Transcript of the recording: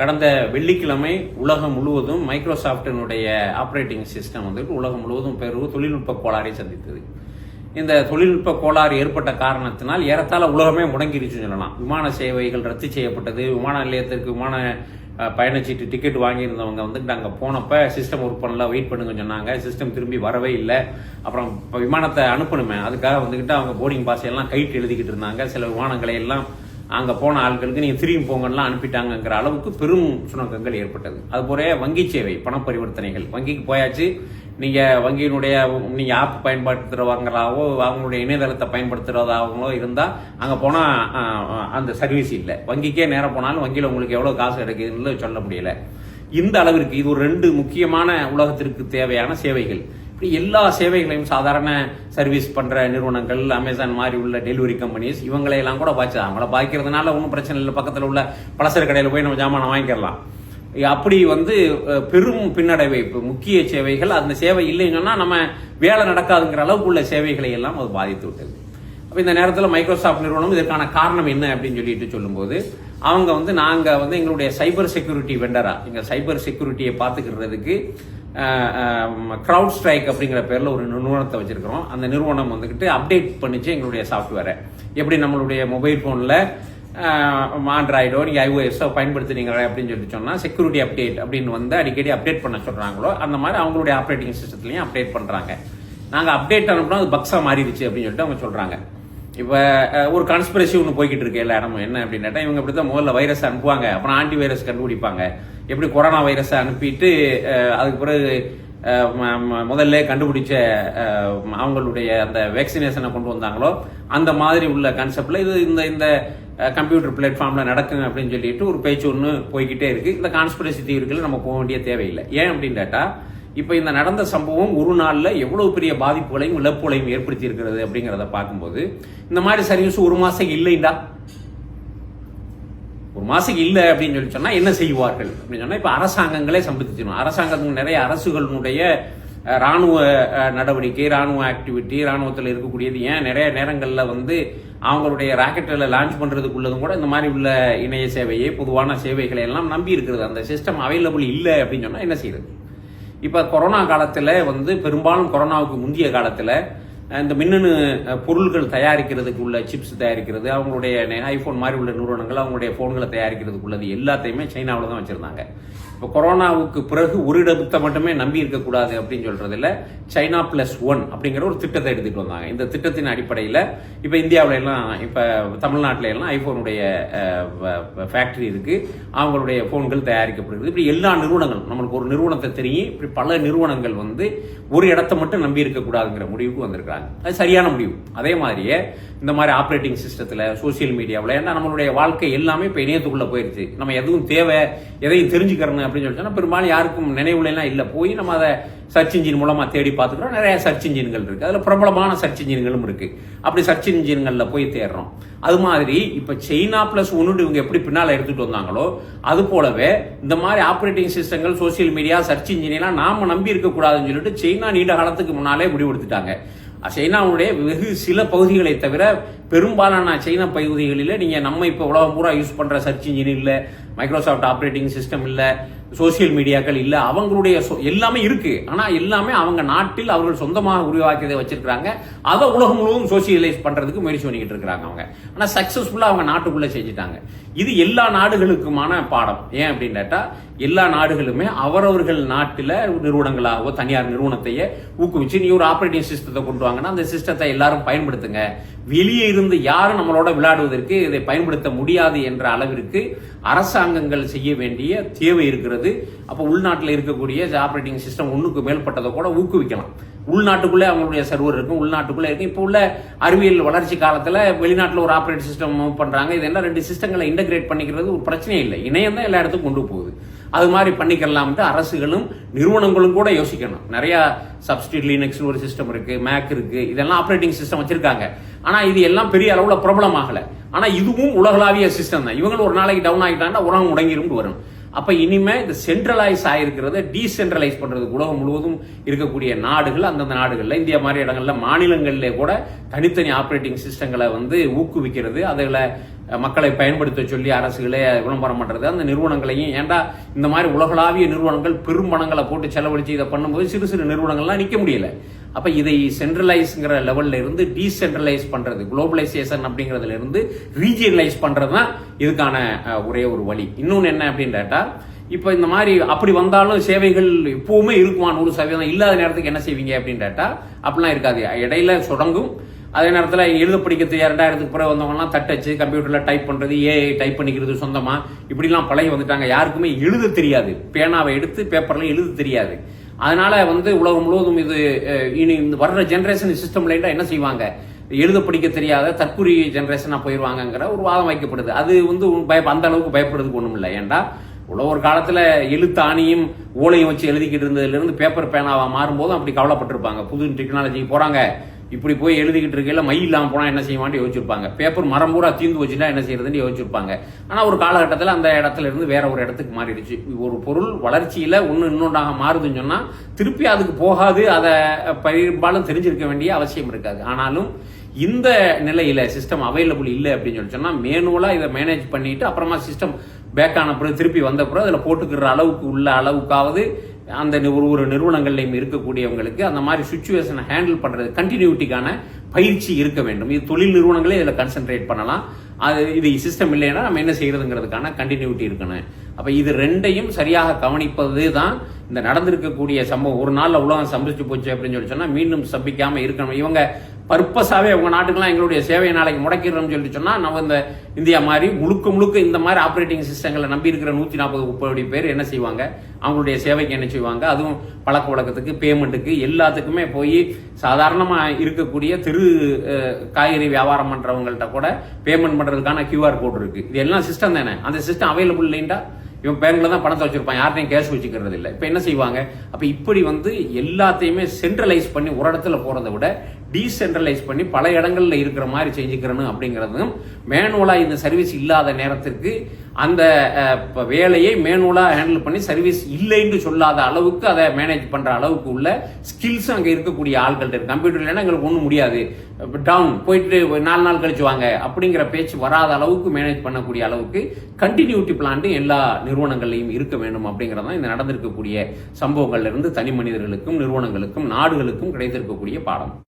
கடந்த வெள்ளிக்கிழமை உலகம் முழுவதும் மைக்ரோசாஃப்டினுடைய ஆப்ரேட்டிங் சிஸ்டம் வந்துட்டு உலகம் முழுவதும் பெரு தொழில்நுட்ப கோளாறை சந்தித்தது. இந்த தொழில்நுட்ப கோளாறு ஏற்பட்ட காரணத்தினால் ஏறத்தாழ உலகமே முடங்கிருச்சுன்னு சொல்லலாம். விமான சேவைகள் ரத்து செய்யப்பட்டது. விமான நிலையத்திற்கு விமான பயணச்சீட்டு டிக்கெட் வாங்கியிருந்தவங்க வந்துட்டு அங்கே போனப்ப சிஸ்டம் ஒர்க் பண்ணல வெயிட் பண்ணுங்கன்னு சொன்னாங்க. சிஸ்டம் திரும்பி வரவே இல்லை. அப்புறம் இப்போ விமானத்தை அனுப்பணுமே. அதுக்காக வந்துக்கிட்டு அவங்க போர்டிங் பாஸ் எல்லாம் கைட்டு எழுதிக்கிட்டு இருந்தாங்க. சில விமானங்களை எல்லாம் அங்கே போன ஆட்களுக்கு நீங்கள் திரும்பி போங்கலாம் அனுப்பிட்டாங்கங்கிற அளவுக்கு பெரும் சுணக்கங்கள் ஏற்பட்டது. அதுபோல வங்கி சேவை பண பரிவர்த்தனைகள். வங்கிக்கு போயாச்சு. நீங்கள் வங்கியினுடைய நீங்கள் ஆப் பயன்படுத்துகிறவங்களாவோ அவங்களுடைய இணையதளத்தை பயன்படுத்துறதாவங்களோ இருந்தால் அங்கே போனால் அந்த சர்வீஸ் இல்லை. வங்கிக்கே நேரம் போனாலும் வங்கியில் உங்களுக்கு எவ்வளோ காசு கிடைக்குதுன்னு சொல்ல முடியல. இந்த அளவிற்கு இது ஒரு ரெண்டு முக்கியமான உலகத்திற்கு தேவையான சேவைகள். இப்படி எல்லா சேவைகளையும் சாதாரண சர்வீஸ் பண்ற நிறுவனங்கள் அமேசான் மாதிரி உள்ள டெலிவரி கம்பெனிஸ் இவங்களை எல்லாம் கூட பாய்ச்சா அவங்கள பாய்க்கிறதுனால ஒன்றும் பிரச்சனை இல்லை. பக்கத்தில் உள்ள பலசர கடையில் போய் நம்ம ஜாமான் வாங்கிக்கலாம் அப்படி வந்து பெரும் பின்னடைவை. இப்போ முக்கிய சேவைகள் அந்த சேவை இல்லைன்னு நம்ம வேலை நடக்காதுங்கிற அளவுக்கு உள்ள சேவைகளை எல்லாம் அது பாதித்து விட்டது. அப்போ இந்த நேரத்தில் மைக்ரோசாஃப்ட் நிறுவனம் இதற்கான காரணம் என்ன அப்படின்னு சொல்லிட்டு சொல்லும்போது அவங்க வந்து நாங்கள் வந்து எங்களுடைய சைபர் செக்யூரிட்டி வெண்டரா எங்கள் சைபர் செக்யூரிட்டியை பார்த்துக்கிறதுக்கு க்ரௌட் ஸ்ட்ரைக் அப்படிங்கிற பேரில் ஒரு நிறுவனத்தை வச்சுருக்கிறோம். அந்த நிறுவனம் வந்துக்கிட்டு அப்டேட் பண்ணிச்சு எங்களுடைய சாஃப்ட்வேரை எப்படி நம்மளுடைய மொபைல் ஃபோனில் ஆண்ட்ராய்டோ நீங்கள் ஐஓஎஸோ பயன்படுத்துனீங்க அப்படின்னு சொல்லி சொன்னால் செக்யூரிட்டி அப்டேட் அப்படின்னு வந்து அடிக்கடி அப்டேட் பண்ண சொல்கிறாங்களோ அந்த மாதிரி அவங்களுடைய ஆப்ரேட்டிங் சிஸ்டத்துலையும் அப்டேட் பண்ணுறாங்க நாங்கள் அப்டேட் அனுப்புனா அது பக்ஸாக மாறிடுச்சு அப்படின்னு சொல்லிட்டு அவங்க சொல்கிறாங்க இப்போ ஒரு கன்ஸ்பிரசி ஒன்று போய்கிட்டு இருக்கு எல்லா இடமும். என்ன அப்படின்னாட்டா இவங்க இப்படி தான் முதல்ல வைரஸ் அனுப்புவாங்க. அப்புறம் ஆன்டி வைரஸ் கண்டுபிடிப்பாங்க. எப்படி கொரோனா வைரஸை அனுப்பிட்டு அதுக்கு பிறகு முதல்ல கண்டுபிடிச்ச அவங்களுடைய அந்த வேக்சினேஷனை கொண்டு வந்தாங்களோ அந்த மாதிரி உள்ள கன்செப்டில் இது இந்த இந்த கம்ப்யூட்டர் பிளாட்ஃபார்மில் நடக்குங்க அப்படின்னு சொல்லிட்டு ஒரு பேச்சு ஒன்று போய்கிட்டே இருக்குது இந்த கான்ஸ்பிரசி தீவிரத்தில் நம்ம போக வேண்டிய தேவையில்லை. ஏன் அப்படின்னு கேட்டால் இப்போ இந்த நடந்த சம்பவம் ஒரு நாளில் எவ்வளோ பெரிய பாதிப்புகளையும் இழப்புகளையும் ஏற்படுத்தி இருக்கிறது அப்படிங்கிறத பார்க்கும்போது இந்த மாதிரி சர்வீஸ் ஒரு மாதம் இல்லைண்டா? ஒரு மாதம் இல்லை அப்படின்னு சொல்லி சொன்னால் என்ன செய்வார்கள்? அப்படின்னு சொன்னால் இப்போ அரசாங்கங்களே சம்பந்திச்சிடும் அரசாங்கத்துக்கு நிறைய அரசுகளினுடைய இராணுவ ராணுவ நடவடிக்கை ராணுவ ஆக்டிவிட்டி ராணுவத்தில் இருக்கக்கூடியது ஏன் நிறைய நேரங்களில் வந்து அவங்களுடைய ராக்கெட்டில் லான்ச் பண்ணுறதுக்குள்ளதும் கூட இந்த மாதிரி உள்ள இணைய சேவையை பொதுவான சேவைகளை எல்லாம் நம்பி இருக்கிறது. அந்த சிஸ்டம் அவைலபிள் இல்லை அப்படின்னு சொன்னால் என்ன செய்யறது? இப்போ கொரோனா காலத்தில் வந்து பெரும்பாலும் கொரோனாவுக்கு முந்தைய காலத்தில் இந்த மின்னணு பொருள்கள் தயாரிக்கிறதுக்கு உள்ள சிப்ஸ் தயாரிக்கிறது அவங்களுடைய ஐஃபோன் மாதிரி உள்ள நிறுவனங்கள் அவங்களுடைய ஃபோன்களை தயாரிக்கிறதுக்கு உள்ளது எல்லாத்தையுமே சைனாவில் தான் வச்சுருந்தாங்க. இப்போ கொரோனாவுக்கு பிறகு ஒரு இடத்தை மட்டுமே நம்பி இருக்கக்கூடாது அப்படின்னு சொல்றதுல சைனா பிளஸ் ஒன் அப்படிங்கிற ஒரு திட்டத்தை எடுத்துகிட்டு வந்தாங்க. இந்த திட்டத்தின் அடிப்படையில் இப்போ இந்தியாவில எல்லாம் இப்போ தமிழ்நாட்டில எல்லாம் ஐபோனுடைய ஃபேக்டரி இருக்கு. அவங்களுடைய போன்கள் தயாரிக்கப்படுகிறது. இப்படி எல்லா நிறுவனங்களும் நம்மளுக்கு ஒரு நிறுவனத்தை தெரியும். இப்படி பல நிறுவனங்கள் வந்து ஒரு இடத்த மட்டும் நம்பி இருக்கக்கூடாதுங்கிற முடிவுக்கு வந்திருக்காங்க அது சரியான முடிவு. அதே மாதிரியே இந்த மாதிரி ஆப்ரேட்டிங் சிஸ்டத்தில் சோஷியல் மீடியாவில் ஏன்னா நம்மளுடைய வாழ்க்கை எல்லாமே இப்போ இணையத்துக்குள்ளே போயிடுச்சு நம்ம எதுவும் தேவை எதையும் தெரிஞ்சுக்கிறணும் அப்படின்னு சொல்லி பெரும்பாலும் யாருக்கும் நினைவுல எல்லாம் இல்லை. போய் நம்ம அதை சர்ச் இன்ஜின் மூலமாக தேடி பார்த்துக்கிறோம். நிறைய சர்ச் இன்ஜின்கள் இருக்கு. அதில் பிரபலமான சர்ச் இன்ஜின்களும் இருக்கு. அப்படி சர்ச் இன்ஜின்களில் போய் தேடுறோம். அது மாதிரி இப்போ சைனா பிளஸ் ஒன்று இவங்க எப்படி பின்னால் எடுத்துகிட்டு வந்தாங்களோ அது போலவே இந்த மாதிரி ஆப்ரேட்டிங் சிஸ்டங்கள் சோசியல் மீடியா சர்ச் இன்ஜின் நாம் நாம நம்பி இருக்கக்கூடாதுன்னு சொல்லிட்டு சைனா நீண்ட காலத்துக்கு முன்னாலே முடிவெடுத்துட்டாங்க சைனாவுடைய வெகு சில பகுதிகளை தவிர பெரும்பாலான சைனா பகுதிகளில் நீங்கள் நம்ம இப்போ உலகம் பூரா யூஸ் பண்ணுற சர்ச் இன்ஜின் இல்லை மைக்ரோசாஃப்ட் ஆப்ரேட்டிங் சிஸ்டம் இல்லை சோசியல் மீடியாக்கள் இல்லை அவங்களுடைய சொ- எல்லாமே இருக்கு. ஆனால் எல்லாமே அவங்க நாட்டில் அவர்கள் சொந்தமாக உருவாக்கியதை வச்சிருக்கிறாங்க. அதை உலகம் முழுவதும் சோசியலைஸ் பண்ணுறதுக்கு முயற்சி பண்ணிக்கிட்டு இருக்கிறாங்க அவங்க. ஆனால் சக்ஸஸ்ஃபுல்லாக அவங்க நாட்டுக்குள்ளே செஞ்சுட்டாங்க. இது எல்லா நாடுகளுக்குமான பாடம். ஏன் அப்படின்னு கேட்டால் எல்லா நாடுகளுமே அவரவர்கள் நாட்டில் நிறுவனங்களாகவோ தனியார் நிறுவனத்தையே ஊக்குவிச்சு நீ ஒரு ஆப்ரேட்டிங் சிஸ்டத்தை கொண்டு வாங்கன்னா அந்த சிஸ்டத்தை எல்லாரும் பயன்படுத்துங்க. வெளியே இருந்து யாரும் நம்மளோட விளையாடுவதற்கு இதை பயன்படுத்த முடியாது என்ற அளவிற்கு அரசாங்கங்கள் செய்ய வேண்டிய தேவை இருக்கிறது. அப்போ உள்நாட்டில் இருக்கக்கூடிய ஆப்ரேட்டிங் சிஸ்டம் ஒன்றுக்கு மேற்பட்டதை கூட ஊக்குவிக்கலாம். உள்நாட்டுக்குள்ளே அவங்களுடைய சர்வர் இருக்கும் உள்நாட்டுக்குள்ளே இருக்கும் இப்போ உள்ள அறிவியல் வளர்ச்சி காலத்தில் வெளிநாட்டில் ஒரு ஆப்ரேட் சிஸ்டம் மூவ் பண்றாங்க. இதெல்லாம் ரெண்டு சிஸ்டங்களை இன்டகிரேட் பண்ணிக்கிறது ஒரு பிரச்சனை இல்லை. இணையம் தான் எல்லா இடத்துக்கும் கொண்டு போகுது. அது மாதிரி பண்ணிக்கலாம்ட்டு அரசுகளும் நிறுவனங்களும் கூட யோசிக்கணும். நிறையா சப்ஸ்டிட் லினக்ஸ் ஒரு சிஸ்டம் இருக்குது மேக் இருக்குது இதெல்லாம் ஆப்ரேட்டிங் சிஸ்டம் வச்சுருக்காங்க. ஆனால் இது எல்லாம் பெரிய அளவில் பிரபலம் ஆகலை ஆனால் இதுவும் உலகளாவிய சிஸ்டம் தான். இவங்களும் ஒரு நாளைக்கு டவுன் ஆகிட்டாங்கன்னா உலகம் முடங்கிரும்னு வரும். அப்போ இனிமே இந்த சென்ட்ரலைஸ் ஆகிருக்கிறத டீசென்ட்ரலைஸ் பண்ணுறது உலகம் முழுவதும் இருக்கக்கூடிய நாடுகள் அந்தந்த நாடுகளில் இந்தியா மாதிரி இடங்களில் மாநிலங்களிலே கூட தனித்தனி ஆப்ரேட்டிங் சிஸ்டங்களை வந்து ஊக்குவிக்கிறது அதில் மக்களை பயன்படுத்த சொல்லி அரசுகளே விளம்பரம் பண்ணுறது அந்த நிறுவனங்களையும் ஏன்டா இந்த மாதிரி உலகளாவிய நிறுவனங்கள் பெரும் பணங்களை போட்டு செலவழிச்சு இதை பண்ணும்போது சிறு சிறு நிறுவனங்கள்லாம் நிற்க முடியல. அப்போ இதை சென்ட்ரலைஸ்ங்கிற லெவல்ல இருந்து டீசென்ட்ரலைஸ் பண்ணுறது குளோபலைசேஷன் அப்படிங்கிறதுல இருந்து ரீஜியனலைஸ் பண்ணுறது தான் இதுக்கான ஒரே ஒரு வழி. இன்னொன்று என்ன அப்படின்னு கேட்டால் இப்போ இந்த மாதிரி அப்படி வந்தாலும் சேவைகள் எப்பவுமே இருக்குமா? நூறு சதவீதம் இல்லாத நேரத்துக்கு என்ன செய்வீங்க அப்படின்னு கேட்டால் அப்படிலாம் இருக்காது. இடையில சுடங்கும் அதே நேரத்தில் எழுத படிக்க தெரியாது ரெண்டாயிரத்துக்கு பிறகு வந்தவங்கலாம் தட்டச்சு கம்ப்யூட்டரில் டைப் பண்ணுறது ஏஐ டைப் பண்ணிக்கிறது சொந்தமாக இப்படிலாம் பழகி வந்துட்டாங்க. யாருக்குமே எழுத தெரியாது. பேனாவை எடுத்து பேப்பரில் எழுத தெரியாது. அதனால வந்து உலகம் முழுவதும் இது இனி இந்த வர்ற ஜென்ரேஷன் சிஸ்டம் லைட்டாக என்ன செய்வாங்க? எழுத படிக்க தெரியாத தற்குறி ஜென்ரேஷனாக போயிடுவாங்கங்கிற ஒரு வாதம் வைக்கப்படுது. அது வந்து உன் பய அந்த அளவுக்கு பயப்படுறதுக்கு ஒன்றும் இல்லை. ஏன்டா? உள்ள ஒரு காலத்தில் எழுத்தாணியும் ஓலையும் வச்சு எழுதிக்கிட்டு இருந்ததுலேருந்து பேப்பர் பேனாவாக மாறும்போது அப்படி கவலைப்பட்டிருப்பாங்க. புது டெக்னாலஜி போகிறாங்க இப்படி போய் எழுதிக்கிட்டு இருக்கையில் மை இல்லாமல் போனால் என்ன செய்வான்னு யோசிச்சிருப்பாங்க. பேப்பர் மரம் பூரா தீந்து வச்சுட்டா என்ன செய்யறதுன்னு யோசிச்சிருப்பாங்க. ஆனால் ஒரு காலகட்டத்தில் அந்த இடத்துல இருந்து வேற ஒரு இடத்துக்கு மாறிடுச்சு. ஒரு பொருள் வளர்ச்சியில் ஒன்று இன்னொன்றாக மாறுதுன்னு சொன்னால் திருப்பி அதுக்கு போகாது அதை பெரும்பாலும் தெரிஞ்சிருக்க வேண்டிய அவசியம் இருக்காது. ஆனாலும் இந்த நிலையில் சிஸ்டம் அவைலபிள் இல்லை அப்படின்னு சொல்லி சொன்னால் மேனுவலாக இதை மேனேஜ் பண்ணிட்டு அப்புறமா சிஸ்டம் பேக் ஆன பிறகு திருப்பி வந்த பிறகு அதில் போட்டுக்கிற அளவுக்கு உள்ள அளவுக்காவது அந்த ஒரு ஒரு நிறுவனங்கள்லையும் இருக்கக்கூடியவங்களுக்கு அந்த மாதிரி சுச்சுவேஷனை ஹேண்டில் பண்ணுறது கண்டினியூட்டிக்கான பயிற்சி இருக்க வேண்டும். இது தொழில் நிறுவனங்களே இதில் கான்சென்ட்ரேட் பண்ணலாம். அது இது சிஸ்டம் இல்லைன்னா நம்ம என்ன செய்யறதுங்கிறதுக்கான கண்டினியூட்டி இருக்கணும். அப்போ இது ரெண்டையும் சரியாக கவனிப்பது தான் இந்த நடந்திருக்கக்கூடிய சம்பவம். ஒரு நாளில் உலகம் சம்பிச்சு போச்சு அப்படின்னு சொல்லி சொன்னால் மீண்டும் சம்பிக்காமல் இருக்கணும். இவங்க பர்பஸாகவே உங்கள் நாட்டுக்கெல்லாம் எங்களுடைய சேவையை நாளைக்கு முடக்கிறோம்னு சொல்லி சொன்னால் நம்ம இந்த இந்தியா மாதிரி முழுக்க முழுக்க இந்த மாதிரி ஆப்ரேட்டிங் சிஸ்டங்களை நம்பி இருக்கிற நூற்றி நாற்பது முப்பது பேர் என்ன செய்வாங்க? அவங்களுடைய சேவைக்கு என்ன செய்வாங்க? அதுவும் பழக்க வழக்கத்துக்கு பேமெண்ட்டுக்கு எல்லாத்துக்குமே போய் சாதாரணமாக இருக்கக்கூடிய தெரு காய்கறி வியாபாரம் பண்ணுறவங்கள்ட்ட கூட பேமெண்ட் பண்ணுறதுக்கான கியூஆர் கோட் இருக்கு. இது எல்லாம் சிஸ்டம் தானே? அந்த சிஸ்டம் அவைலபிள் இல்லைண்டா? இவன் பேங்க்ல தான் பணத்தை வச்சிருப்பான். யார்ட்டையும் கேஷ் வச்சுக்கிறது இல்லை. இப்போ என்ன செய்வாங்க? அப்போ இப்படி வந்து எல்லாத்தையுமே சென்ட்ரலைஸ் பண்ணி ஒரு இடத்துல போகிறத விட டீசென்ட்ரலைஸ் பண்ணி பல இடங்களில் இருக்கிற மாதிரி செஞ்சுக்கிறணும் அப்படிங்கிறதும் மேனுவலாக இந்த சர்வீஸ் இல்லாத நேரத்திற்கு அந்த வேலையை மேனுவலாக ஹேண்டில் பண்ணி சர்வீஸ் இல்லைன்னு சொல்லாத அளவுக்கு அதை மேனேஜ் பண்ணுற அளவுக்கு உள்ள ஸ்கில்ஸும் அங்கே இருக்கக்கூடிய ஆள்கள்ட்ட இருக்குது கம்ப்யூட்டர் இல்லைன்னா எங்களுக்கு ஒன்றும் முடியாது. டவுன் போயிட்டு நாலு நாள் கழிச்சு வாங்க அப்படிங்கிற பேச்சு வராத அளவுக்கு மேனேஜ் பண்ணக்கூடிய அளவுக்கு கண்டினியூட்டி பிளான் எல்லா நிறுவனங்கள்லையும் இருக்க வேண்டும் அப்படிங்கறதான் இந்த நடந்திருக்கக்கூடிய சம்பவங்கள்லேருந்து தனி மனிதர்களுக்கும் நிறுவனங்களுக்கும் நாடுகளுக்கும் கிடைத்திருக்கக்கூடிய பாடம்.